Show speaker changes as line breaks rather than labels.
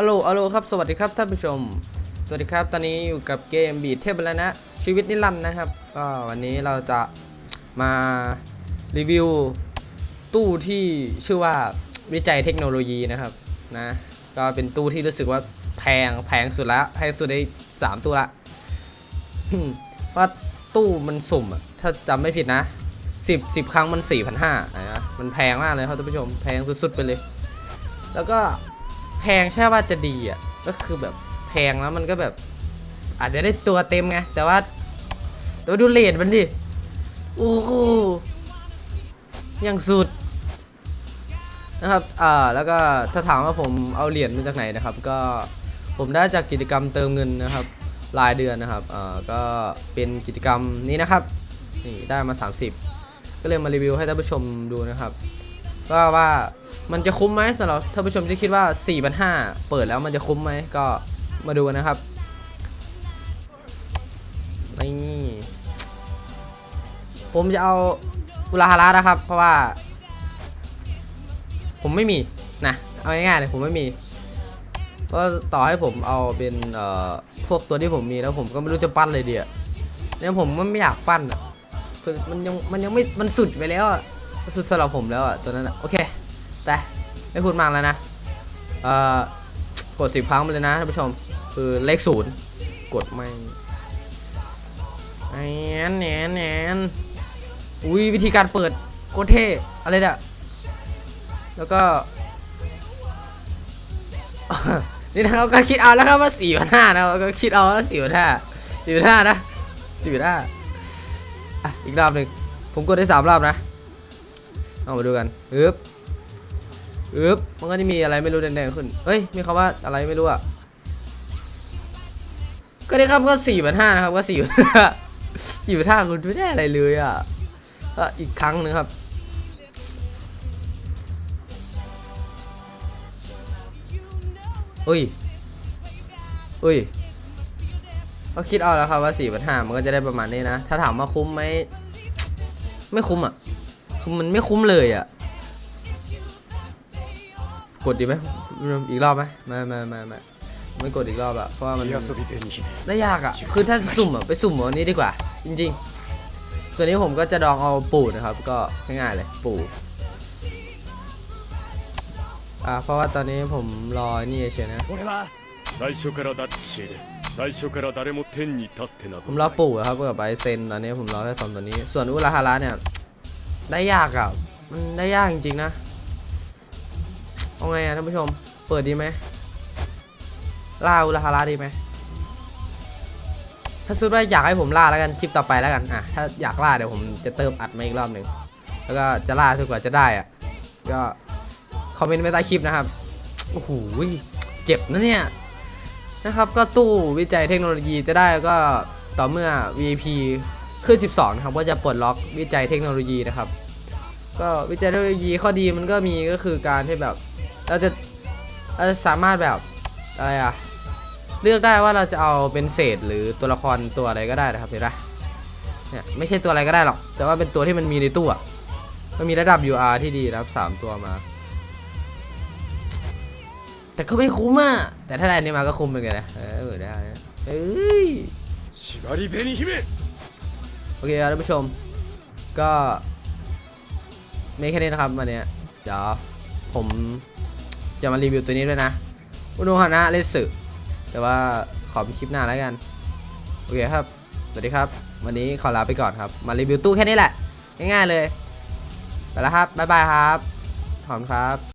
อัลโหลอัลโหลครับ สวัสดีครับท่านผู้ชม สวัสดีครับ ตอนนี้อยู่กับเกมบีทเทพแล้วนะ ชีวิตนิรันดร์นะครับ ก็วันนี้เราจะมารีวิวตู้ที่ชื่อว่าวิจัยเทคโนโลยีนะครับนะ ก็เป็นตู้ที่รู้สึกว่าแพงแพงสุดละแพงสุดในสามตู้ละว่าตู้มันสุ่มอะถ้าจำไม่ผิดนะสิบสิบครั้งมันสี่พันห้านะมันแพงมากเลยครับท่านผู้ชม แพงสุดๆไปเลย แล้วก็ แพงใช่ว่าจะดีอะก็คือแบบแพงแล้วมันก็แบบ อาจจะได้ตัวเต็มไงแต่ว่าแต่ว่าดูเลทมันดิโอ้โหยังสุดนะครับ อ่า แล้วก็ถ้าถามว่าผมเอาเหรียญมาจากไหนนะครับ ก็ผมได้จากกิจกรรมเติมเงินนะครับ รายเดือนนะครับ อ่า ก็เป็นกิจกรรมนี้นะครับ นี่ได้มา 30 ก็เลยมารีวิวให้ท่านผู้ชมดูนะครับ ก็ว่า มันจะคุ้มไหมสำหรับท่านผู้ชมที่คิดว่า4,500เปิดแล้วมันจะคุ้มไหมก็มาดูกันนะครับนี่ผมจะเอาอุลาฮาระนะครับ เพราะว่า ผมไม่มีนะเอาง่ายๆเลยผมไม่มีก็ต่อให้ผมเอาเป็นเอ่อพวกตัวที่ผมมีแล้วผมก็ไม่รู้จะปั้นเลยเดียเนี่ยผมมันไม่อยากปั้นอะคือมันยังมันยังไม่มันสุดไปแล้วอะสุดสำหรับผมแล้วอะตัวนั้นอะโอเค แต่ไม่พูดมากแล้วนะเอ่อกดสิบครั้งไปเลยนะท่านผู้ชม คือเลขศูนย์กดไม่แอนแอนแอนอุ้ยวิธีการเปิดโคตรเท่อะไรเนี่ยแล้วก็ นี่นะครับก็คิดเอาแล้วครับว่าสี่พันห้านะครับก็คิดเอาว่าสี่พันห้าสี่พันห้านะสี่พันห้าอะอีกรอบหนึ่งผมกดได้สามรอบนะ เอามาดูกันฮึบ อึ๊บมันก็จะมีอะไรไม่รู้แดงๆขึ้นเฮ้ย มีคำว่าอะไรไม่รู้อะ ก็ได้ครับก็สี่พันห้านะครับ ก็สี่พันห้าสี่พันห้าคุณไม่ได้อะไรเลยอะก็อีกครั้งหนึงครับ อุ้ย อุ้ยก็คิดเอาแล้วครับว่าสี่พันห้ามันก็จะได้ประมาณนี้นะ ถ้าถามว่าคุ้มไหม ไม่คุ้มอะ คือมันไม่คุ้มเลยอะ กดดีไหมอีกรอบไหมไม่ไม่ไม่ไม่ไม่กดอีกรอบอะเพราะว่ามันน่ายากอะคือถ้าสุ่มอะไปสุ่มอันนี้ดีกว่า จริง ๆ ส่วนนี้ผมก็จะดองเอาปู่นะครับ ก็ง่ายๆเลยปูอ่าเพราะว่าตอนนี้ผมรอนี่เฉยนะผมรอปู่ครับกับไบเซนตอนนี้ผมรอแค่สองตัวนี้ ส่วนอุลาฮาระเนี่ย ได้ยากอะมันได้ยากจริงๆนะ เอาไงอะท่านผู้ชม เปิดดีไหมล่าอุราฮาระดีไหมถ้าสุดว่าอยากให้ผมล่าแล้วกันคลิปต่อไปแล้วกันอะถ้าอยากล่าเดี๋ยวผมจะเติมอัดมาอีกรอบหนึ่งแล้วก็จะล่าจนกว่าจะได้อะก็คอมเมนต์ไว้ใต้คลิปนะครับโอ้โหเจ็บนะเนี่ยนะครับก็ตู้วิจัยเทคโนโลยีจะได้ก็ต่อเมื่อ VIP ขึ้น 12 นะครับก็จะปลดล็อกวิจัยเทคโนโลยีนะครับ ก็วิจัยเทคโนโลยีข้อดีมันก็มีก็คือการที่แบบ เราจะเราจะสามารถแบบอะไรอะเลือกได้ว่าเราจะเอาเป็นเศษหรือตัวละครตัวอะไรก็ได้นะครับเห็นไหมเนี่ยไม่ใช่ตัวอะไรก็ได้หรอก แต่ว่าเป็นตัวที่มันมีในตู้อะมันมีระดับ UR ที่ดีนะครับสามตัวมา แต่ก็ไม่คุ้มอะแต่ถ้าได้นี่มาก็คุ้มเหมือนกันนะเออได้เฮ้ยโอเคครับท่านผู้ชม ก็ไม่แค่นี้นะครับวันนี้เดี๋ยวผม จะมารีวิวตัวนี้ด้วยนะอุณหฮานะเลสึแต่ว่าขอเป็นคลิปหน้าแล้วกัน โอเคครับ สวัสดีครับ วันนี้ขอลาไปก่อนครับ มารีวิวตู้แค่นี้แหละ ง่ายๆเลย ไปแล้วครับ บ๊ายบายครับ ขอบคุณครับ